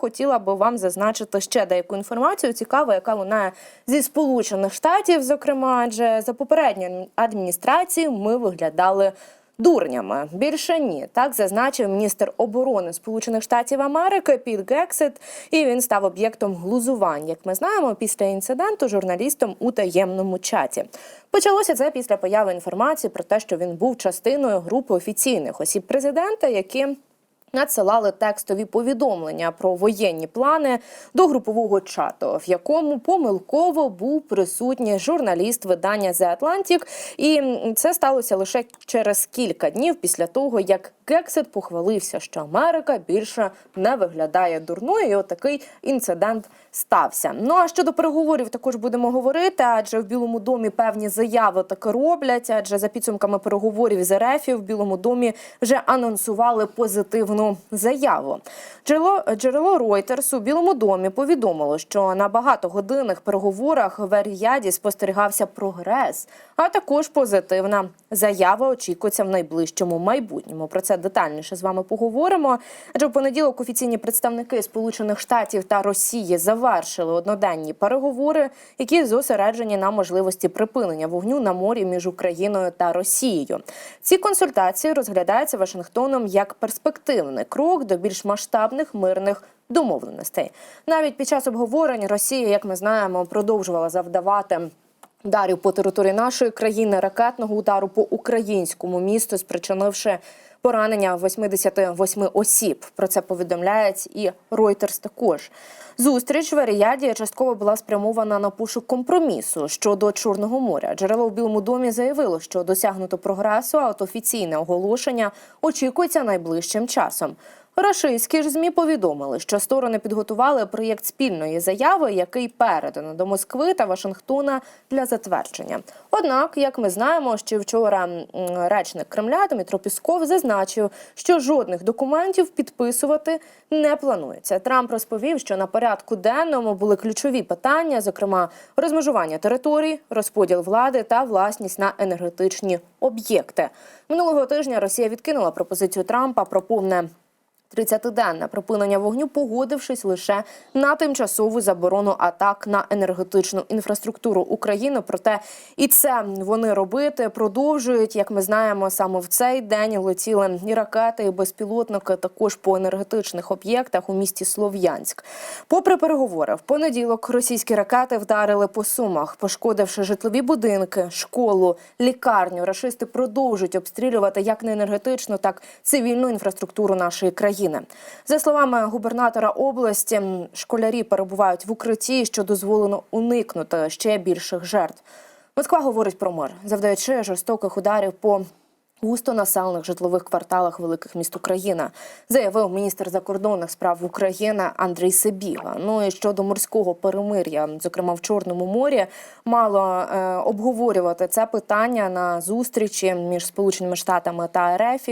Хотіла би вам зазначити ще деяку інформацію цікаву, яка лунає зі Сполучених Штатів, зокрема, адже за попередньою адміністрацією ми виглядали дурнями. Більше ні, так зазначив міністр оборони Сполучених Штатів Америки Піт Гексет, і він став об'єктом глузувань, як ми знаємо, після інциденту журналістом у таємному чаті. Почалося це після появи інформації про те, що він був частиною групи офіційних осіб президента, які надсилали текстові повідомлення про воєнні плани до групового чату, в якому помилково був присутній журналіст видання The Atlantic. І це сталося лише через кілька днів після того, як Гексет похвалився, що Америка більше не виглядає дурною. І отакий інцидент стався. Ну а щодо переговорів, також будемо говорити, адже в Білому домі певні заяви таки роблять. Адже за підсумками переговорів з РФ в Білому домі вже анонсували позитивну заяву. Джерело джерело Reuters у Білому домі повідомило, що на багатогодинних переговорах в Ер-Яді спостерігався прогрес, а також позитивна заява очікується в найближчому майбутньому. Про це детальніше з вами поговоримо. Адже в понеділок офіційні представники Сполучених Штатів та Росії завершили одноденні переговори, які зосереджені на можливості припинення вогню на морі між Україною та Росією. Ці консультації розглядаються Вашингтоном як перспективний крок до більш масштабних мирних. Домовленостей навіть під час обговорень Росія, як ми знаємо, продовжувала завдавати ударів по території нашої країни, ракетного удару по українському місту, спричинивши поранення 88 осіб. Про це повідомляють і Reuters також. Зустріч в Аріяді частково була спрямована на пошук компромісу щодо Чорного моря. Джерело в Білому домі заявило, що досягнуто прогресу, а от офіційне оголошення очікується найближчим часом. Рашистські ж змі повідомили, що сторони підготували проєкт спільної заяви, який передано до Москви та Вашингтона для затвердження. Однак, як ми знаємо, ще вчора речник Кремля Дмитро Пісков зазначив, що жодних документів підписувати не планується. Трамп розповів, що на порядку денному були ключові питання, зокрема розмежування територій, розподіл влади та власність на енергетичні об'єкти. Минулого тижня Росія відкинула пропозицію Трампа про повне 30-денне припинення вогню, погодившись лише на тимчасову заборону атак на енергетичну інфраструктуру України. Проте і це вони робити продовжують. Як ми знаємо, саме в цей день летіли і ракети, і безпілотники також по енергетичних об'єктах у місті Слов'янськ. Попри переговори, в понеділок російські ракети вдарили по сумах, пошкодивши житлові будинки, школу, лікарню. Рашисти продовжують обстрілювати як не енергетичну, так і цивільну інфраструктуру нашої країни. За словами губернатора області, школярі перебувають в укритті, що дозволено уникнути ще більших жертв. Москва говорить про мир, завдаючи жорстоких ударів по густонаселених житлових кварталах великих міст України, заявив міністр закордонних справ України Андрій Сибіга. Ну і щодо морського перемир'я, зокрема в Чорному морі, мало е, обговорювати це питання на зустрічі між Сполученими Штатами та РФ.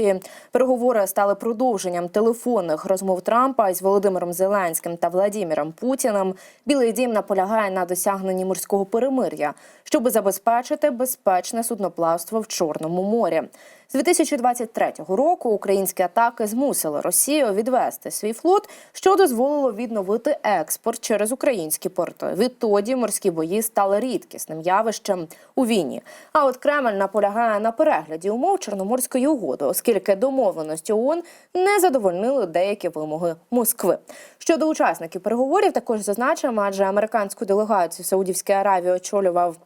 Переговори стали продовженням телефонних розмов Трампа із Володимиром Зеленським та Владіміром Путіним. Білий дім наполягає на досягненні морського перемир'я, щоб забезпечити безпечне судноплавство в Чорному морі. З 2023 року українські атаки змусили Росію відвести свій флот, що дозволило відновити експорт через українські порти. Відтоді морські бої стали рідкісним явищем у війні. А от Кремль наполягає на перегляді умов Чорноморської угоди, оскільки домовленості ООН не задовольнили деякі вимоги Москви. Щодо учасників переговорів, також зазначимо, адже американську делегацію Саудівській Аравії очолював.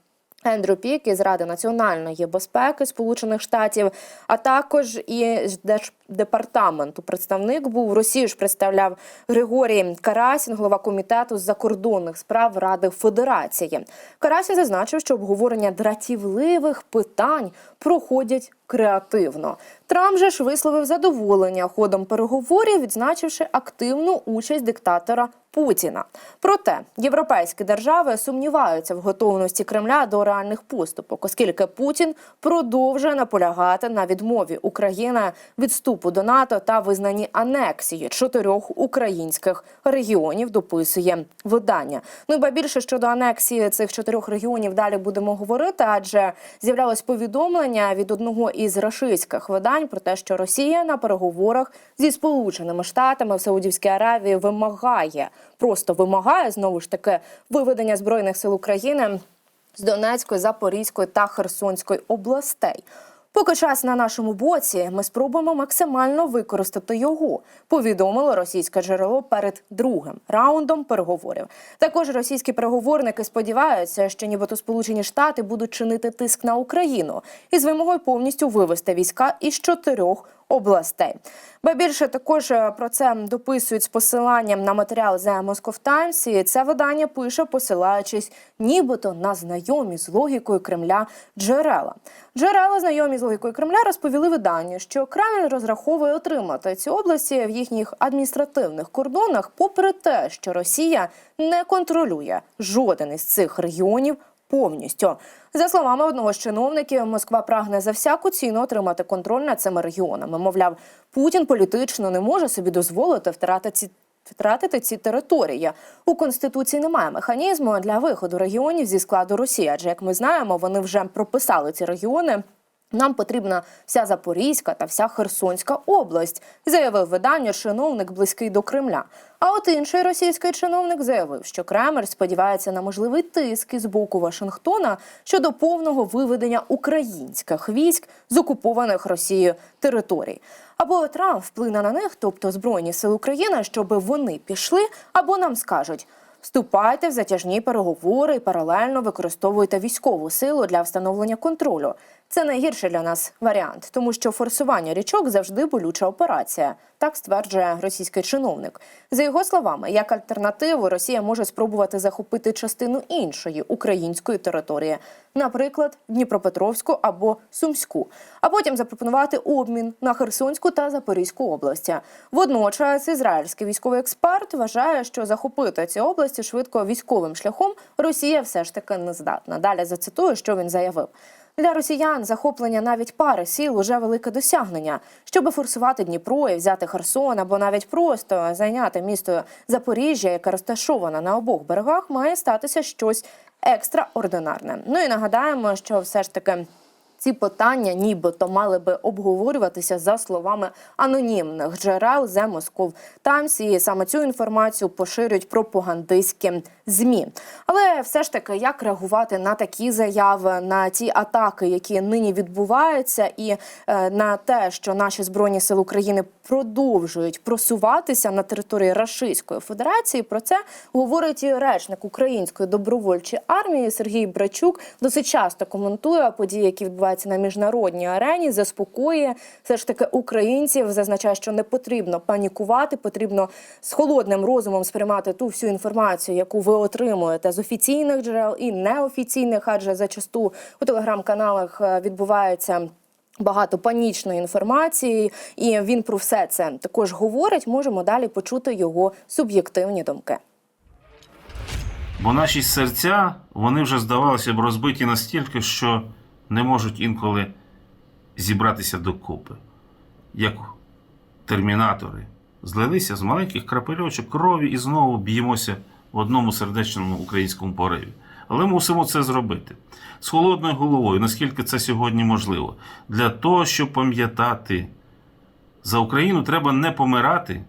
Ендрю Пік із Ради національної безпеки Сполучених Штатів, а також і Держдепартаменту представник був Росію ж представляв Григорій Карасін, голова комітету з закордонних справ Ради Федерації. Карасін зазначив, що обговорення дратівливих питань проходять креативно. Трамп же ж висловив задоволення ходом переговорів, відзначивши активну участь диктатора Путіна. Проте європейські держави сумніваються в готовності Кремля до реальних поступок, оскільки Путін продовжує наполягати на відмові України від вступу до НАТО та визнанні анексії чотирьох українських регіонів. Дописує видання. Ну і ба більше щодо анексії цих чотирьох регіонів далі будемо говорити, адже з'являлось повідомлення від одного із рашистських видань про те, що Росія на переговорах зі Сполученими Штатами в Саудівській Аравії вимагає, просто вимагає знову ж таки виведення збройних сил України з Донецької, Запорізької та Херсонської областей. Поки час на нашому боці, ми спробуємо максимально використати його. Повідомило російське джерело перед другим раундом переговорів. Також російські переговорники сподіваються, що нібито Сполучені Штати будуть чинити тиск на Україну із вимогою повністю вивести війська із чотирьох областей. Ба більше також е, про це дописують з посиланням на матеріал The Moscow Times, і це видання пише, посилаючись нібито на знайомі з логікою Кремля джерела. Джерела знайомі з логікою Кремля розповіли виданню, що Кремль розраховує отримати ці області в їхніх адміністративних кордонах, попри те, що Росія не контролює жоден із цих регіонів повністю. За словами одного з чиновників, Москва прагне за всяку ціну отримати контроль над цими регіонами. Мовляв, Путін політично не може собі дозволити втратити ці. Втратити ці території у конституції немає механізму для виходу регіонів зі складу Росії. Адже як ми знаємо, вони вже прописали ці регіони. Нам потрібна вся Запорізька та вся Херсонська область, заявив видання чиновник близький до Кремля. А от інший російський чиновник заявив, що Кремль сподівається на можливий тиск із боку Вашингтона щодо повного виведення українських військ з окупованих Росією територій. Або Трамп вплине на них, тобто Збройні сили України, щоб вони пішли, або нам скажуть. Вступайте в затяжні переговори і паралельно використовуйте військову силу для встановлення контролю. Це найгірший для нас варіант, тому що форсування річок завжди болюча операція. Так стверджує російський чиновник. За його словами, як альтернативу Росія може спробувати захопити частину іншої української території, наприклад, Дніпропетровську або Сумську, а потім запропонувати обмін на Херсонську та Запорізьку області. Водночас ізраїльський військовий експерт вважає, що захопити ці області швидко військовим шляхом Росія все ж таки не здатна. Далі зацитую, що він заявив. Для росіян захоплення навіть пари сіл уже велике досягнення. Щоб форсувати Дніпро і взяти Херсон або навіть просто зайняти місто Запоріжжя, яке розташоване на обох берегах, має статися щось екстраординарне. Ну і нагадаємо, що все ж таки. Ці питання нібито мали би обговорюватися за словами анонімних джерел The Moscow Times, і саме цю інформацію поширюють пропагандистські змі. Але все ж таки, як реагувати на такі заяви, на ті атаки, які нині відбуваються, і е, на те, що наші збройні сили України продовжують просуватися на території Рашистської Федерації, про це говорить і речник Української добровольчої армії Сергій Брачук. Досить часто коментує події, які відбуваються на міжнародній арені, заспокоює все ж таки українців. Зазначає, що не потрібно панікувати, потрібно з холодним розумом сприймати ту всю інформацію, яку ви отримуєте з офіційних джерел і неофіційних, адже зачасту у телеграм-каналах е, відбувається. Багато панічної інформації, і він про все це також говорить. Можемо далі почути його суб'єктивні думки. Бо наші серця, вони вже здавалося б розбиті настільки, що не можуть інколи зібратися докупи. Як термінатори злилися з маленьких крапельочок крові і знову б'ємося в одному сердечному українському пориві. Але мусимо це зробити з холодною головою, наскільки це сьогодні можливо. Для того, щоб пам'ятати, за Україну треба не помирати,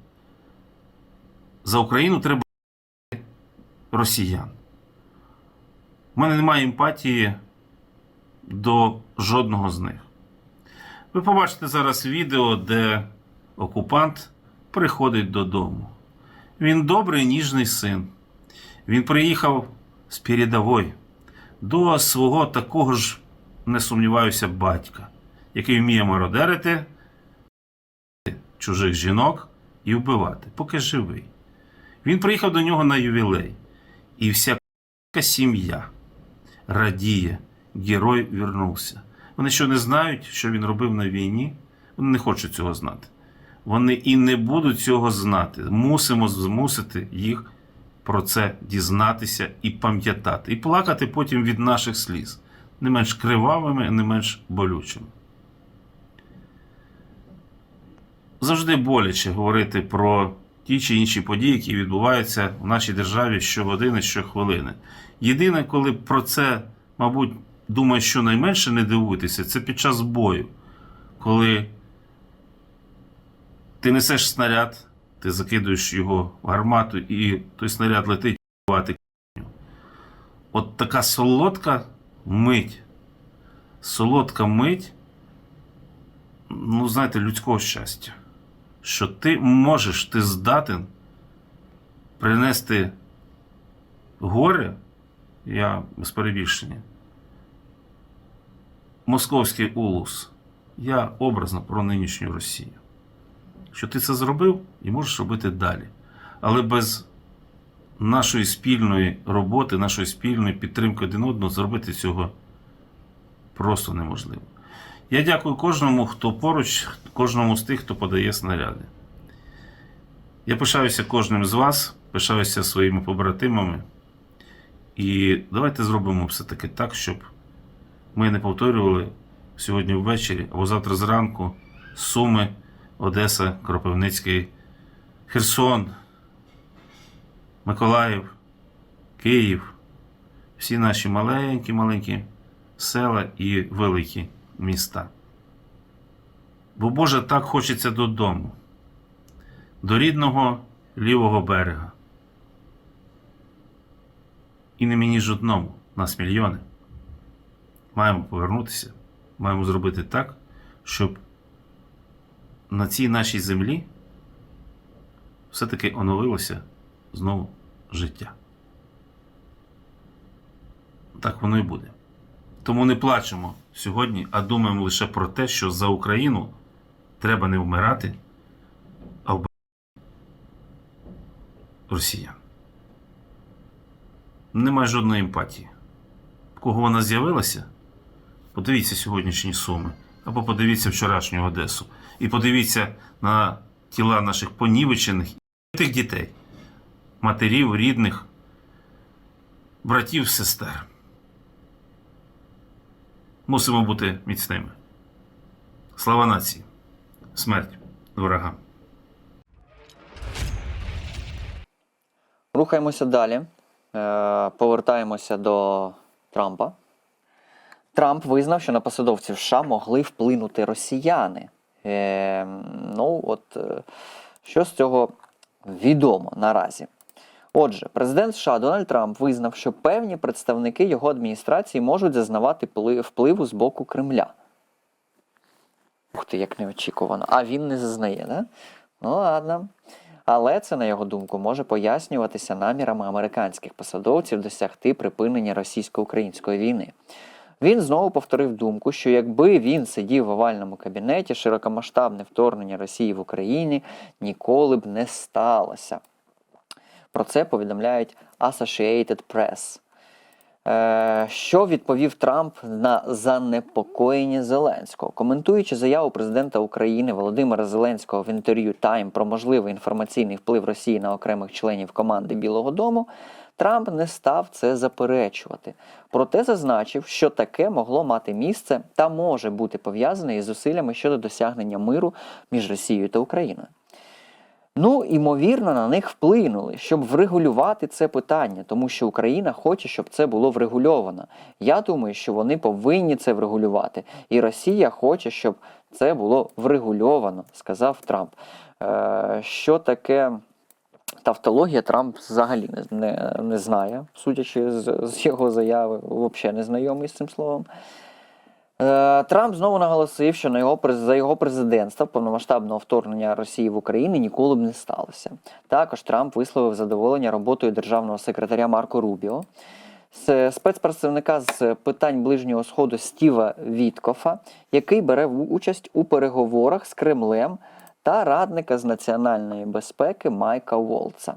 за Україну треба росіян. У мене немає емпатії до жодного з них. Ви побачите зараз відео, де окупант приходить додому. Він добрий, ніжний син. Він приїхав з передової до свого такого ж, не сумніваюся, батька, який вміє мародерити чужих жінок і вбивати, поки живий. Він приїхав до нього на ювілей, і вся сім'я радіє, герой вернувся. Вони що не знають, що він робив на війні? Вони не хочуть цього знати. Вони і не будуть цього знати. Мусимо змусити їх про це дізнатися і пам'ятати, і плакати потім від наших сліз, не менш кривавими, не менш болючими. Завжди боляче говорити про ті чи інші події, які відбуваються в нашій державі щогодини, щохвилини. Єдине, коли про це, мабуть, думаю, що найменше не дивуйтеся, це під час бою, коли ти несеш снаряд, ти закидуєш його в гармату, і той снаряд летить вбивати. От така солодка мить. Солодка мить, ну, знаєте, людського щастя. Що ти можеш, ти здатен принести горе, я без перебільшення, московський улус. Я образно про нинішню Росію що ти це зробив і можеш робити далі. Але без нашої спільної роботи, нашої спільної підтримки один одного зробити цього просто неможливо. Я дякую кожному, хто поруч, кожному з тих, хто подає снаряди. Я пишаюся кожним з вас, пишаюся своїми побратимами. І давайте зробимо все-таки так, щоб ми не повторювали сьогодні ввечері або завтра зранку суми. Одеса, Кропивницький, Херсон, Миколаїв, Київ, всі наші маленькі-маленькі села і великі міста. Бо Боже так хочеться додому, до рідного лівого берега. І не мені ж одному, нас мільйони. Маємо повернутися, маємо зробити так, щоб на цій нашій землі все-таки оновилося знову життя. Так воно і буде. Тому не плачемо сьогодні, а думаємо лише про те, що за Україну треба не вмирати, а вбивати росіян. Немає жодної емпатії. В кого вона з'явилася? Подивіться сьогоднішні суми. Або подивіться вчорашню Одесу. І подивіться на тіла наших понівечених і тих дітей, матерів, рідних, братів, сестер. Мусимо бути міцними. Слава нації! Смерть ворогам! Рухаємося далі. Е, Повертаємося до Трампа. Трамп визнав, що на посадовців США могли вплинути росіяни. Е, ну, от е, що з цього відомо наразі? Отже, президент США Дональд Трамп визнав, що певні представники його адміністрації можуть зазнавати впливу з боку Кремля. Ух ти, як неочікувано. А він не зазнає, да? Ну ладно. Але це, на його думку, може пояснюватися намірами американських посадовців досягти припинення російсько-української війни. Він знову повторив думку, що якби він сидів в овальному кабінеті, широкомасштабне вторгнення Росії в Україні ніколи б не сталося. Про це повідомляють Associated Press. Е, Що відповів Трамп на занепокоєння Зеленського? Коментуючи заяву президента України Володимира Зеленського в інтерв'ю Time про можливий інформаційний вплив Росії на окремих членів команди Білого Дому, Трамп не став це заперечувати. Проте зазначив, що таке могло мати місце та може бути пов'язане із зусиллями щодо досягнення миру між Росією та Україною. Ну, ймовірно, на них вплинули, щоб врегулювати це питання, тому що Україна хоче, щоб це було врегульовано. Я думаю, що вони повинні це врегулювати. І Росія хоче, щоб це було врегульовано, сказав Трамп. Е, що таке тавтологія, Трамп взагалі не, не, знає, судячи з, з його заяви, взагалі не знайомий з цим словом. Е, Трамп знову наголосив, що на його за його президентства повномасштабного вторгнення Росії в Україну ніколи б не сталося. Також Трамп висловив задоволення роботою державного секретаря Марко Рубіо, спецпредставника з питань ближнього сходу Стіва Віткофа, який бере участь у переговорах з Кремлем, та радника з національної безпеки Майка Волца.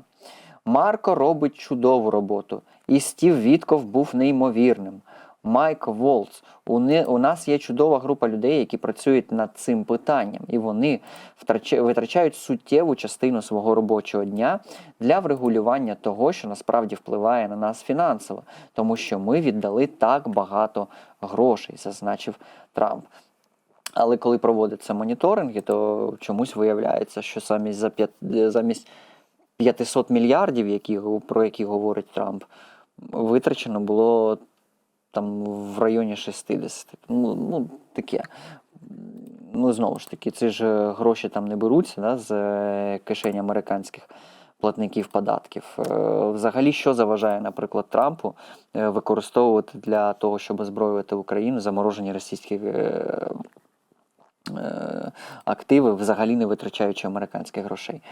Марко робить чудову роботу, і Стів Вітков був неймовірним. Майк Волц. У, не, у нас є чудова група людей, які працюють над цим питанням, і вони втрача- витрачають суттєву частину свого робочого дня для врегулювання того, що насправді впливає на нас фінансово, тому що ми віддали так багато грошей, зазначив Трамп. Але коли проводяться моніторинги, то чомусь виявляється, що замість за п'ят- замість 500 мільярдів, які, про які говорить Трамп, витрачено було там в районі 60. Ну, ну таке. Ну, знову ж таки, це ж гроші там не беруться да, з кишень американських платників податків. Е, Взагалі, що заважає, наприклад, Трампу е, використовувати для того, щоб озброювати Україну заморожені російські е, активи, взагалі не витрачаючи американських грошей.